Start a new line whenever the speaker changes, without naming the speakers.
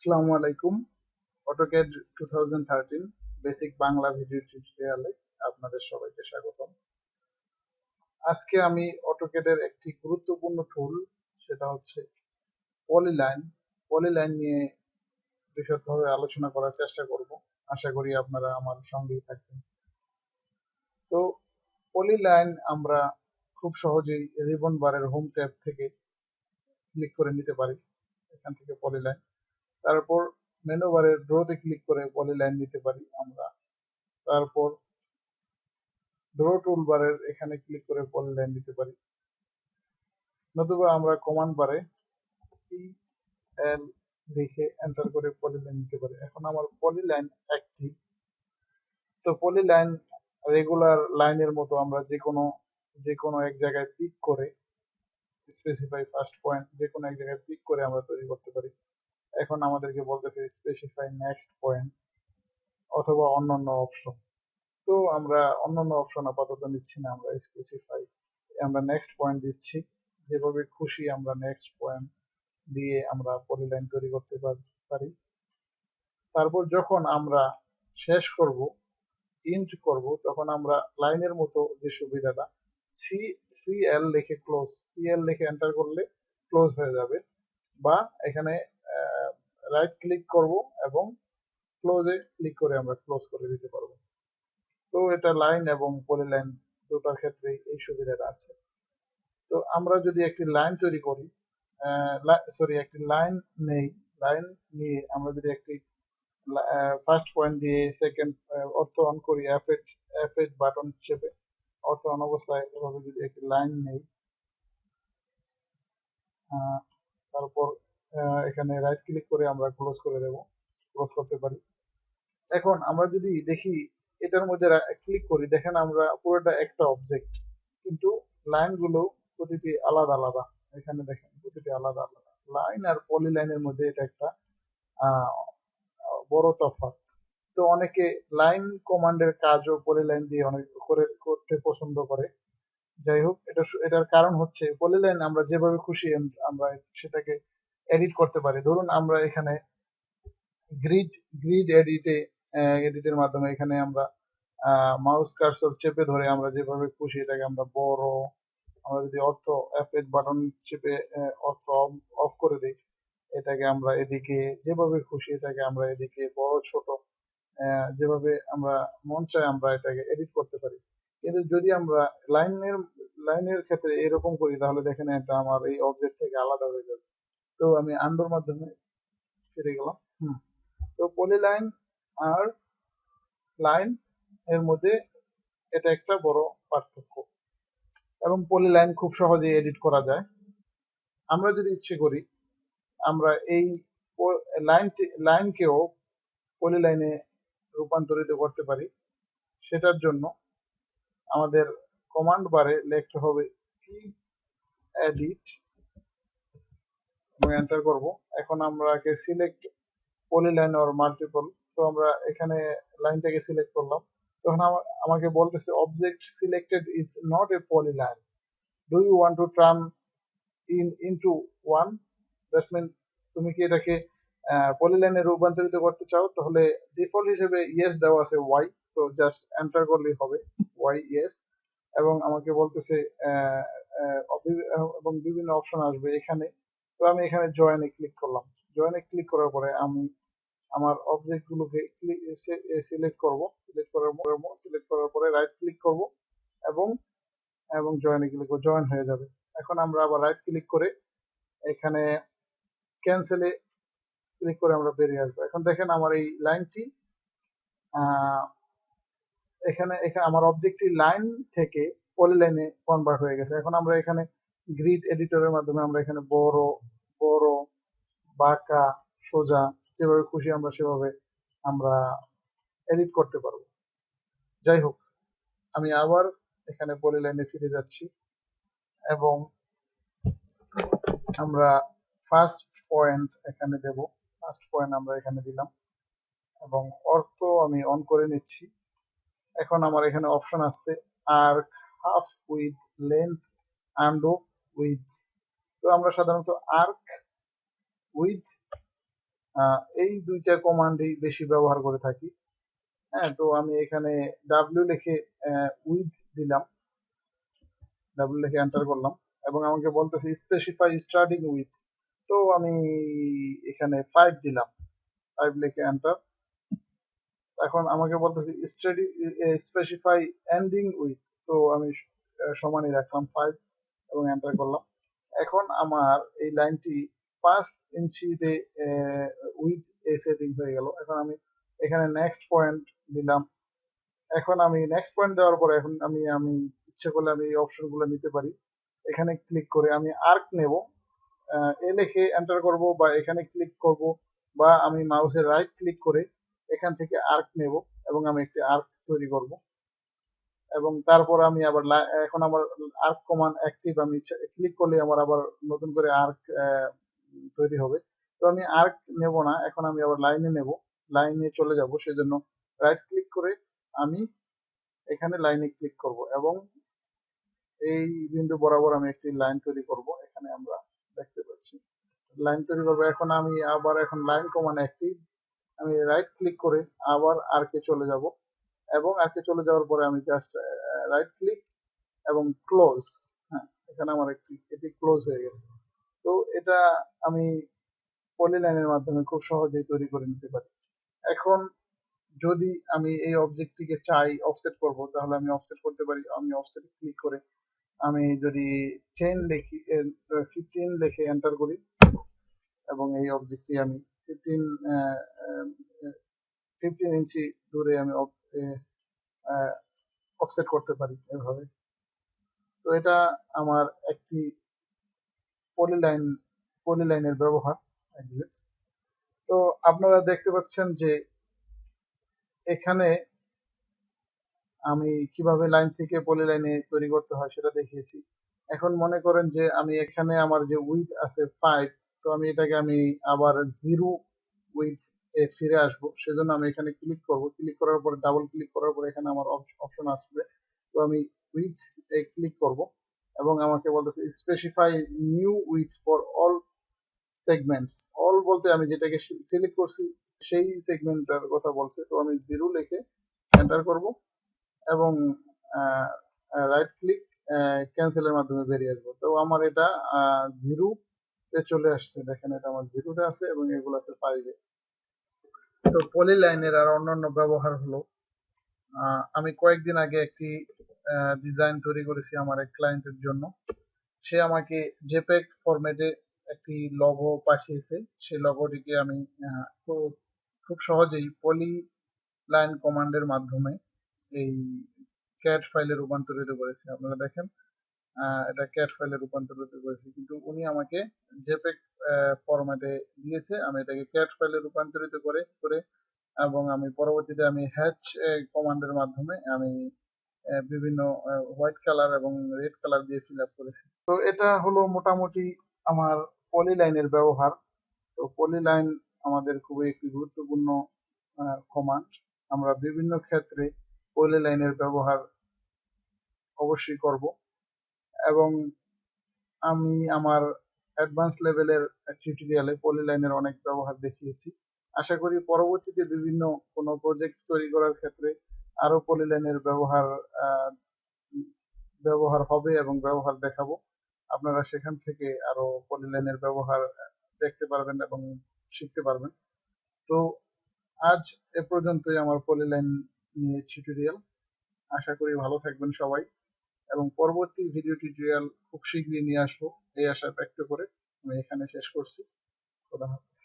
আসসালামু আলাইকুম। AutoCAD two thousand thirteen basic Bangla video টিউটোরিয়ালে আপনাদের সবাইকে স্বাগতম। আজকে আমি অটোক্যাডের একটি গুরুত্বপূর্ণ টুল সেটা হচ্ছে পলিলাইন পলিলাইন নিয়ে বিশদভাবে আলোচনা করার চেষ্টা করব। আশা করি আপনারা আমার সঙ্গেই থাকবেন। তো পলিলাইন আমরা খুব সহজেই রিবন বারের হোম ট্যাব থেকে ক্লিক করে নিতে পারি। এখান থেকে পলিলাইন তারপর মেনু বারের ড্রোতে ক্লিক করে পলিলাইন নিতে পারি আমরা। তারপর ড্রো টুল বারের এখানে ক্লিক করে পলিলাইন নিতে পারি। নতুবা আমরা কমান্ড বারে পি এল লিখে এন্টার করে পলিলাইন নিতে পারি। এখন আমার পলিলাইন অ্যাক্টিভ তো পলিলাইন রেগুলার লাইনের মতো আমরা যে কোনো যে কোনো এক জায়গায় পিক করে স্পেসিফাই ফার্স্ট পয়েন্ট যে কোনো এক জায়গায় পিক করে আমরা তৈরি করতে পারি। এখন আমাদেরকে বলতেছে স্পেসিফাই নেক্সট পয়েন্ট অথবা অন্যান্য অপশন তো আমরা অন্যান্য অপশন আপাতত নিচ্ছি না, আমরা স্পেসিফাই আমরা নেক্সট পয়েন্ট দিচ্ছি। যেভাবে খুশি আমরা নেক্সট পয়েন্ট দিয়ে আমরা পলিলাইন তৈরি করতে পারি তারপর যখন আমরা শেষ করব ইন্ট করব, তখন আমরা লাইনের মতো যে সুবিধাটা সি সিএল লিখে ক্লোজ সিএল লিখে এন্টার করলে ক্লোজ হয়ে যাবে। বা এখানে রাইট ক্লিক করব এবং ক্লোজে ক্লিক করে আমরা ক্লোজ করে দিতে পারব। তো এটা লাইন এবং পলিলাইন দুটার ক্ষেত্রে এই সুবিধাটা আছে। তো আমরা যদি একটি লাইন তৈরি করি সরি একটি লাইন নেই লাইন নিয়ে আমরা যদি একটি ফার্স্ট পয়েন্ট দিয়ে সেকেন্ড অর্থ অন করি F eight F eight button চেপে অর্থ অন অবস্থায় এভাবে যদি একটি লাইন নেই তারপর এখানে রাইট ক্লিক করে আমরা ক্লোজ করে দেব ক্লোজ করতে পারি। এখন আমরা যদি দেখি, এটার মধ্যে ক্লিক করি, দেখেন আমরা পুরোটা একটা অবজেক্ট কিন্তু লাইনগুলো প্রতিটি আলাদা আলাদা। এখানে দেখেন, প্রতিটি আলাদা আলাদা। লাইন আর পলি লাইনের মধ্যে এটা একটা বড় তফাৎ। তো অনেকে লাইন কমান্ডের কাজও পলি লাইন দিয়ে অনেক করে, করতে পছন্দ করে। যাই হোক, এটা এটার কারণ হচ্ছে পলি লাইন আমরা যেভাবে খুশি, আমরা সেটাকে এডিট করতে পারি। ধরুন আমরা এখানে গ্রিড গ্রিড এডিটে এডিটের মাধ্যমে এখানে আমরা মাউস কার্সর চেপে ধরে আমরা যেভাবে খুশি এটাকে আমরা বড়, আমরা যদি অর্থ এফ বাটন চেপে অর্থ অফ করে দিই, এটাকে আমরা এদিকে যেভাবে খুশি এটাকে আমরা এদিকে বড়, ছোট যেভাবে আমরা মন চাই আমরা এটাকে এডিট করতে পারি। কিন্তু যদি আমরা লাইনের লাইনের ক্ষেত্রে এরকম করি তাহলে দেখেন এটা আমার এই অবজেক্ট থেকে আলাদা হয়ে যাবে। তো আমি আন্ডোর মাধ্যমে ফিরে গেলাম। হুম। তো পলি লাইন আর লাইন এর মধ্যে এটা একটা বড় পার্থক্য। এবং পলি লাইন খুব সহজে এডিট করা যায়। আমরা যদি ইচ্ছে করি আমরা এই লাইন লাইনকেও পলি লাইনে রূপান্তরিত করতে পারি। সেটার জন্য আমাদের কমান্ড বারে লিখতে হবে পি এডিট এবং এন্টার করব। এখন আমরা কে সিলেক্ট পলিলাইন অর মাল্টিপল তো আমরা এখানে লাইনটাকে সিলেক্ট করলাম। তখন আমাকে বলতেছে object selected is not a polyline do you want to turn in into one that's mean তুমি কি এটাকে পলিলাইনে রূপান্তরিত করতে চাও? তাহলে ডিফল্ট হিসেবে ইয়েস দেওয়া আছে ওয়াই তো জাস্ট এন্টার করলেই হবে ওয়াই ইয়েস এবং আমাকে বলতেছে এবং বিভিন্ন অপশন আসবে এখানে। তো আমি এখানে জয়েনে ক্লিক করলাম। জয়েনে ক্লিক করার পরে আমি আমার অবজেক্ট গুলোকে সিলেক্ট করব। সিলেক্ট করার পরে সিলেক্ট করার পরে রাইট ক্লিক করব এবং এবং জয়েনে ক্লিক করব জয়েন হয়ে যাবে। এখন আমরা আবার রাইট ক্লিক করে এখানে ক্যান্সেলে ক্লিক করে আমরা বেরিয়ে আসব। এখন দেখেন আমার এই লাইনটি এখানে এখানে আমার অবজেক্টটি লাইন থেকে পলিলাইনে কনভার্ট হয়ে গেছে। এখন আমরা এখানে গ্রিড এডিটরের মাধ্যমে আমরা এখানে বড় বড়, বাঁকা, সোজা, যেভাবে খুশি আমরা সেভাবে আমরা এডিট করতে পারব। যাই হোক, আমি আবার এখানে বলে পলিলাইনে ফিরে যাচ্ছি এবং আমরা ফার্স্ট পয়েন্ট এখানে দেব। ফার্স্ট পয়েন্ট আমরা এখানে দিলাম এবং অর্থ আমি অন করে নিচ্ছি। এখন আমার এখানে অপশন আসছে arc half width length and width তো আমরা সাধারণত আর্ক উইথ এই দুইটা কমান্ডই বেশি ব্যবহার করে থাকি। হ্যাঁ তো আমি এখানে ডাব্লিউ লিখে উইথ দিলাম। ডাব্লিউ লিখে এন্টার করলাম এবং আমাকে বলতেছে স্পেসিফাই স্টার্টিং উইথ তো আমি এখানে ফাইভ দিলাম। ফাইভ লিখে এন্টার এখন আমাকে বলতেছে স্টাডি স্পেসিফাই এন্ডিং উইথ তো আমি সমানই রাখলাম ফাইভ এবং এন্টার করলাম। এখন আমার এই লাইনটি পাঁচ ইঞ্চিতে উইথ এ সেটিং হয়ে গেল। এখন আমি এখানে নেক্সট পয়েন্ট দিলাম। এখন আমি নেক্সট পয়েন্ট দেওয়ার পরে এখন আমি আমি ইচ্ছে করলে আমি এই অপশনগুলো নিতে পারি। এখানে ক্লিক করে আমি আর্ক নেব। এ লিখে এন্টার করব বা এখানে ক্লিক করব বা আমি মাউসের রাইট ক্লিক করে এখান থেকে আর্ক নেব এবং আমি একটি আর্ক তৈরি করব। এবং তারপর আমি আবার এখন আমার আর্ক কমান্ড অ্যাক্টিভ আমি ক্লিক করলে আমার আবার নতুন করে আর্ক তৈরি হবে। তো আমি আর্ক নেব না, এখন আমি আবার লাইনে নেব। লাইনে চলে যাব, সেজন্য রাইট ক্লিক করে আমি এখানে লাইনে ক্লিক করব এবং এই বিন্দু বরাবর আমি একটি লাইন তৈরি করব, এখানে আমরা দেখতে পাচ্ছি। লাইন তৈরি করব, এখন আমি আবার এখন লাইন কমান্ড অ্যাক্টিভ আমি রাইট ক্লিক করে আবার আর্কে চলে যাব। এবং আর্কে চলে যাওয়ার পরে আমি জাস্ট রাইট ক্লিক এবং ক্লোজ হ্যাঁ এখানে আমার একটি, এটি ক্লোজ হয়ে গেছে। তো এটা আমি পলি লাইনের মাধ্যমে খুব সহজেই তৈরি করে নিতে পারি। এখন যদি আমি এই অবজেক্টটিকে চাই অফসেট করব, তাহলে আমি অফসেট করতে পারি, আমি অফসেট ক্লিক করে আমি যদি টেন লিখি ফিফটিন লিখে এন্টার করি এবং এই অবজেক্টটি আমি ফিফটিন ফিফটিন ইঞ্চি দূরে আমি অফসেট করতে পারি এভাবে। তো এটা আমার একটি পলিলাইন পলিলাইনের ব্যবহার তো আপনারা দেখতে পাচ্ছেন যে এখানে আমি কীভাবে লাইন থেকে পলি লাইনে তৈরি করতে হয় সেটা দেখিয়েছি। এখন মনে করেন যে আমি এখানে আমার যে উইথ আছে ফাইভ তো আমি এটাকে আমি আবার জিরো উইথ এ ফিরে আসব। সেজন্য আমি এখানে ক্লিক করব। ক্লিক করার পরে ডাবল ক্লিক করার পরে এখানে আমার অপশন আসবে। তো আমি উইথ এ ক্লিক করব এবং আমাকে বলতেছে specify new width for all segments all বলতে আমি যেটাকে সিলেক্ট করছি, সেই সেগমেন্টটার কথা বলছে। তো আমি জিরো লিখে এন্টার করব এবং রাইট ক্লিক ক্যান্সেলের মাধ্যমে বেরিয়ে আসব। তো আমার এটা জিরো তে চলে আসছে। দেখেন এটা আমার জিরোতে আছে এবং এগুলো আছে ফাইভে তো পলি লাইনের আর অন্যান্য ব্যবহার হলো। আমি কয়েকদিন আগে একটি ডিজাইন তৈরি করেছি আমার এক ক্লায়েন্টের জন্য। সে আমাকে জেপেক ফরম্যাটে একটি লগো পাঠিয়েছে। সেই লগোটিকে আমি খুব সহজেই পলি লাইন কমান্ডের মাধ্যমে এই ক্যাট ফাইলে রূপান্তরিত করেছি। আপনারা দেখেন এটা ক্যাট ফাইলে রূপান্তরিত করেছি। কিন্তু উনি আমাকে জেপেক ফরম্যাটে দিয়েছে। আমি এটাকে ক্যাট ফাইলে রূপান্তরিত করে করে এবং আমি পরবর্তীতে আমি হ্যাচ কমান্ডের মাধ্যমে আমি বিভিন্ন হোয়াইট কালার এবং রেড কালার দিয়ে ফিল আপ করেছি। তো এটা হলো মোটামুটি আমার পলি লাইনের ব্যবহার। তো পলি লাইন আমাদের খুবই একটি গুরুত্বপূর্ণ কমান্ড আমরা বিভিন্ন ক্ষেত্রে পলি লাইনের ব্যবহার অবশ্যই করব। এবং আমি আমার অ্যাডভান্স লেভেলের টিউটোরিয়ালে পলি লাইনের অনেক ব্যবহার দেখিয়েছি। আশা করি পরবর্তীতে বিভিন্ন কোনো প্রজেক্ট তৈরি করার ক্ষেত্রে আরও পলি লাইনের ব্যবহার ব্যবহার হবে এবং ব্যবহার দেখাবো। আপনারা সেখান থেকে আরও পলি লাইনের ব্যবহার দেখতে পারবেন এবং শিখতে পারবেন। তো আজ এ পর্যন্তই আমার পলি লাইন নিয়ে টিউটোরিয়াল আশা করি ভালো থাকবেন সবাই। এবং পরবর্তী ভিডিও টিউটোরিয়াল খুব শীঘ্রই নিয়ে আসব এই আশা ব্যক্ত করে আমি এখানে শেষ করছি খোদা হাফেজ।